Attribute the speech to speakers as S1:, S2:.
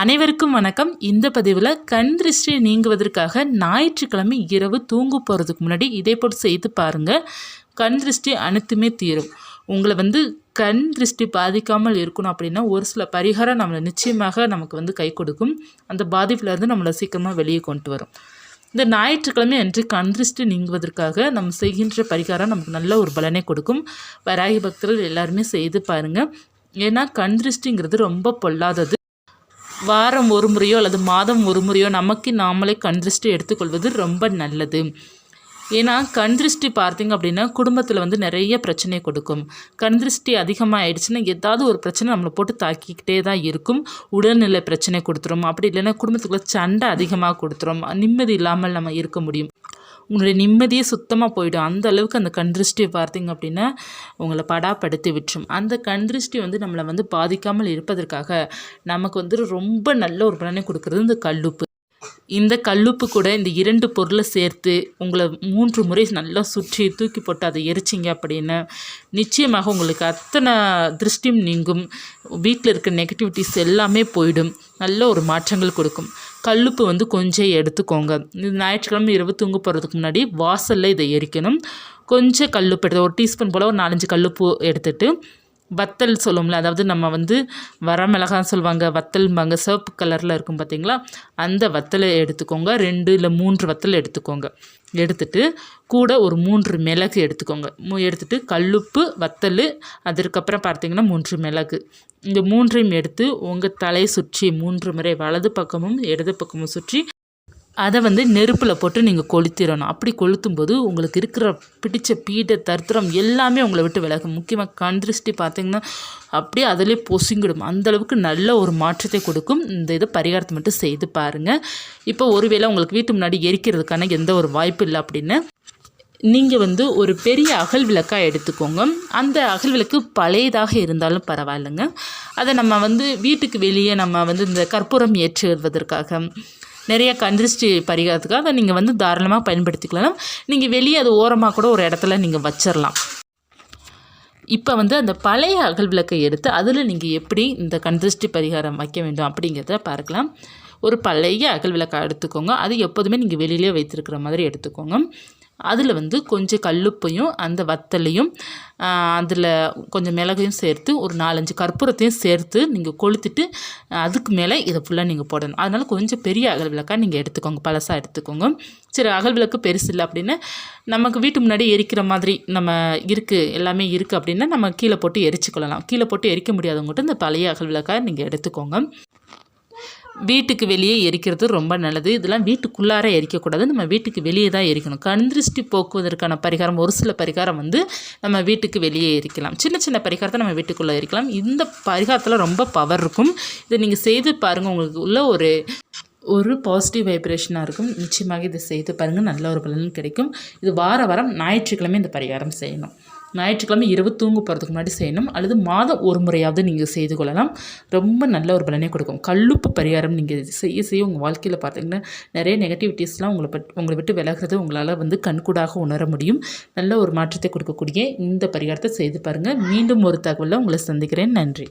S1: அனைவருக்கும் வணக்கம். இந்த பதிவில் கண் திருஷ்டி நீங்குவதற்காக ஞாயிற்றுக்கிழமை இரவு தூங்க போகிறதுக்கு முன்னாடி இதே போட்டு செய்து பாருங்கள் கண் திருஷ்டி அனைத்துமே தீரும். உங்களை வந்து கண் திருஷ்டி பாதிக்காமல் இருக்கணும் அப்படின்னா ஒரு சில பரிகாரம் நம்மளை நிச்சயமாக நமக்கு வந்து கை கொடுக்கும். அந்த பாதிப்புலேருந்து நம்மளை சீக்கிரமாக வெளியே கொண்டு வரும். இந்த ஞாயிற்றுக்கிழமை அன்று கண் திருஷ்டி நீங்குவதற்காக நம்ம செய்கின்ற பரிகாரம் நமக்கு நல்ல ஒரு பலனை கொடுக்கும். வராகி பக்தர்கள் எல்லாருமே செய்து பாருங்கள் ஏன்னா கண் திருஷ்டிங்கிறது ரொம்ப பொல்லாதது. வாரம் ஒரு முறையோ அல்லது மாதம் ஒரு முறையோ நமக்கு நாமளே கண் திருஷ்டி எடுத்துக்கொள்வது ரொம்ப நல்லது. ஏன்னா கண் திருஷ்டி பார்த்தீங்க அப்படின்னா குடும்பத்தில் வந்து நிறைய பிரச்சனை கொடுக்கும். கண் திருஷ்டி அதிகமாக ஆயிடுச்சுன்னா ஏதாவது ஒரு பிரச்சனை நம்மளை போட்டு தாக்கிக்கிட்டே தான் இருக்கும். உடல்நிலை பிரச்சனை கொடுத்துரும். அப்படி இல்லைன்னா குடும்பத்துக்குள்ளே சண்டை அதிகமாக கொடுத்துரும். நிம்மதி இல்லாமல் நம்ம இருக்க முடியும். உங்களுடைய நிம்மதியே சுத்தமாக போயிடும். அந்த அளவுக்கு அந்த கண்திருஷ்டியை பார்த்தீங்க அப்படின்னா உங்களை படாப்படுத்தி விட்டுரும். அந்த கண்திருஷ்டி வந்து நம்மளை வந்து பாதிக்காமல் இருப்பதற்காக நமக்கு வந்து ரொம்ப நல்ல ஒரு பலனை கொடுக்குறது இந்த கல்லுப்பு. இந்த கல்லுப்பு கூட இந்த இரண்டு பொருளை சேர்த்து உங்களை மூன்று முறை நல்லா சுற்றி தூக்கி போட்டு அதை எரிச்சிங்க அப்படின்னு நிச்சயமாக உங்களுக்கு அத்தனை திருஷ்டியும் நீங்கும். வீட்டில் இருக்க நெகட்டிவிட்டிஸ் எல்லாமே போயிடும். நல்ல ஒரு மாற்றங்கள் கொடுக்கும். கல்லுப்பு வந்து கொஞ்சம் எடுத்துக்கோங்க. இது ஞாயிற்றுக்கிழமை இரவு தூங்க போகிறதுக்கு முன்னாடி வாசலில் இதை எரிக்கணும். கொஞ்சம் கல்லுப்பு எடுத்து ஒரு டீஸ்பூன் போல் ஒரு நாலஞ்சு கல்லுப்பு எடுத்துகிட்டு வத்தல் சொல்லுவோம்ல அதாவது நம்ம வந்து வரமிளகான்னு சொல்லுவாங்க வத்தல்பாங்க சிவப்பு கலரில் இருக்கும் பார்த்தீங்களா அந்த வத்தலை எடுத்துக்கோங்க ரெண்டு இல்லை மூன்று வத்தல் எடுத்துக்கோங்க. எடுத்துட்டு கூட ஒரு மூன்று மிளகு எடுத்துக்கோங்க. எடுத்துட்டு கல்லுப்பு வத்தல் அதற்கப்புறம் பார்த்தீங்கன்னா மூன்று மிளகு. இந்த மூன்றையும் எடுத்து உங்கள் தலையை சுற்றி மூன்று முறை வலது பக்கமும் இடது பக்கமும் சுற்றி அதை வந்து நெருப்பில் போட்டு நீங்கள் கொளுத்திடணும். அப்படி கொளுத்தும் போது உங்களுக்கு இருக்கிற பிடிச்ச பீட தருத்திரம் எல்லாமே உங்களை விட்டு விலகும். முக்கியமாக கண் திருஷ்டி பார்த்திங்கன்னா அப்படியே அதிலே பொசுங்கிடும். அந்தளவுக்கு நல்ல ஒரு மாற்றத்தை கொடுக்கும். இந்த இதை பரிகாரத்தை மட்டும் செய்து பாருங்கள் இப்போ ஒருவேளை உங்களுக்கு வீட்டு முன்னாடி எரிக்கிறதுக்கான எந்த ஒரு வாய்ப்பு இல்லை அப்படின்னு. நீங்கள் வந்து ஒரு பெரிய அகல் விளக்காக எடுத்துக்கோங்க. அந்த அகல் விளக்கு பழையதாக இருந்தாலும் பரவாயில்லைங்க. அதை நம்ம வந்து வீட்டுக்கு வெளியே நம்ம வந்து இந்த கற்பூரம் ஏற்றுவதற்காக நிறைய கந்திருஷ்டி பரிகாரத்துக்காக அதை நீங்கள் வந்து தாராளமாக பயன்படுத்திக்கலாம். நீங்கள் வெளியே அது ஓரமாக கூட ஒரு இடத்துல நீங்கள் வச்சிடலாம் இப்போ வந்து அந்த பழைய அகல் விளக்கை எடுத்து அதில் நீங்கள் எப்படி இந்த கந்திருஷ்டி பரிகாரம் வைக்க வேண்டும் அப்படிங்கிறத பார்க்கலாம். ஒரு பழைய அகல் விளக்கை எடுத்துக்கோங்க. அது எப்போதுமே நீங்கள் வெளியிலே வைத்திருக்கிற மாதிரி எடுத்துக்கோங்க. அதில் வந்து கொஞ்சம் கல்லுப்பையும் அந்த வத்தலையும் அதில் கொஞ்சம் மிளகையும் சேர்த்து ஒரு நாலஞ்சு கற்பூரத்தையும் சேர்த்து நீங்கள் கொளுத்துட்டு அதுக்கு மேலே இதை ஃபுல்லாக நீங்கள் போடணும். அதனால் கொஞ்சம் பெரிய அகல் விளக்காக நீங்கள் எடுத்துக்கோங்க. பழசாக எடுத்துக்கோங்க. சரி அகல் விளக்கு பெருசு இல்லை அப்படின்னு நமக்கு வீட்டு முன்னாடி எரிக்கிற மாதிரி நம்ம இருக்குது எல்லாமே இருக்குது அப்படின்னா நம்ம கீழே போட்டு எரிச்சுக்கொள்ளலாம். கீழே போட்டு எரிக்க முடியாதவங்ககிட்ட இந்த பழைய அகல் விளக்காக நீங்கள் எடுத்துக்கோங்க. வீட்டுக்கு வெளியே எரிக்கிறது ரொம்ப நல்லது. இதெல்லாம் வீட்டுக்குள்ளார எரிக்கக்கூடாது. நம்ம வீட்டுக்கு வெளியே தான் எரிக்கணும். கண் திருஷ்டி போக்குவதற்கான பரிகாரம் ஒரு சில பரிகாரம் வந்து நம்ம வீட்டுக்கு வெளியே எரிக்கலாம். சின்ன சின்ன பரிகாரத்தை நம்ம வீட்டுக்குள்ளே எரிக்கலாம். இந்த பரிகாரத்தில் ரொம்ப பவர் இருக்கும். இதை நீங்கள் செய்து பாருங்கள் உங்களுக்கு உள்ள ஒரு ஒரு பாசிட்டிவ் வைப்ரேஷனாக இருக்கும். நிச்சயமாக இதை செய்து பாருங்கள் நல்ல ஒரு பலன் கிடைக்கும். இது வார வாரம் ஞாயிற்றுக்கிழமை இந்த பரிகாரம் செய்யணும். ஞாயிற்றுக்கிழமை இரவு தூங்க போகிறதுக்கு முன்னாடி செய்யணும். அல்லது மாதம் ஒரு முறையாவது நீங்கள் செய்து கொள்ளலாம். ரொம்ப நல்ல ஒரு பலனை கொடுக்கும். கல்லுப்பு பரிகாரம் நீங்கள் செய்ய செய்ய உங்கள் வாழ்க்கையில் பார்த்தீங்கன்னா நிறைய நெகட்டிவிட்டிஸ்லாம் உங்களை பட் உங்களை விட்டு விலகிறது உங்களால் வந்து கண்கூடாக உணர முடியும். நல்ல ஒரு மாற்றத்தை கொடுக்கக்கூடிய இந்த பரிகாரத்தை செய்து பாருங்கள் மீண்டும் ஒரு தகவலில் உங்களை சந்திக்கிறேன். நன்றி.